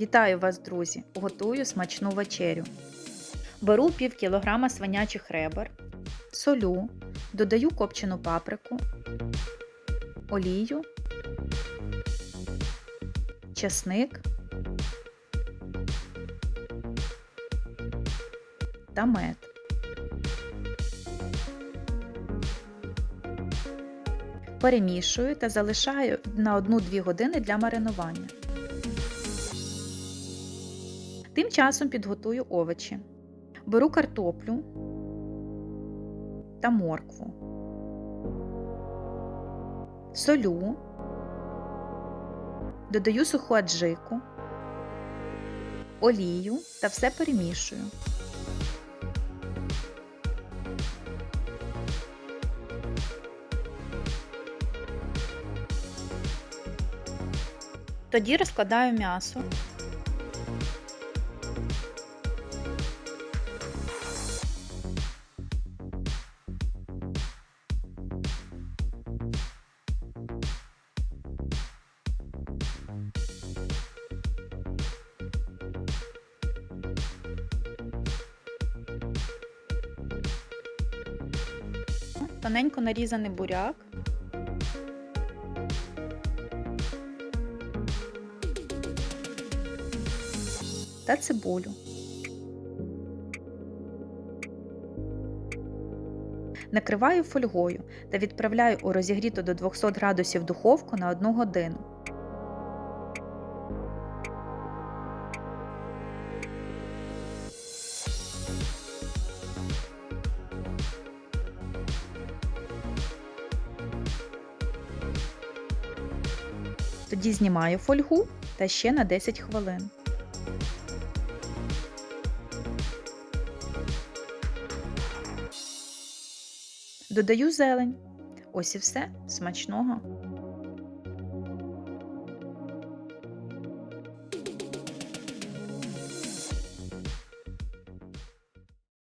Вітаю вас, друзі! Готую смачну вечерю. Беру пів кілограма свинячих ребер, солю, додаю копчену паприку, олію, чесник та мед. Перемішую та залишаю на 1-2 години для маринування. Тим часом підготую овочі. Беру картоплю та моркву, солю, додаю суху аджику, олію та все перемішую. Тоді розкладаю м'ясо. Тоненько нарізаний буряк. Та цибулю. Накриваю фольгою та відправляю у розігріту до 200 градусів духовку на 1 годину. Тоді знімаю фольгу та ще на 10 хвилин. Додаю зелень. Ось і все смачного.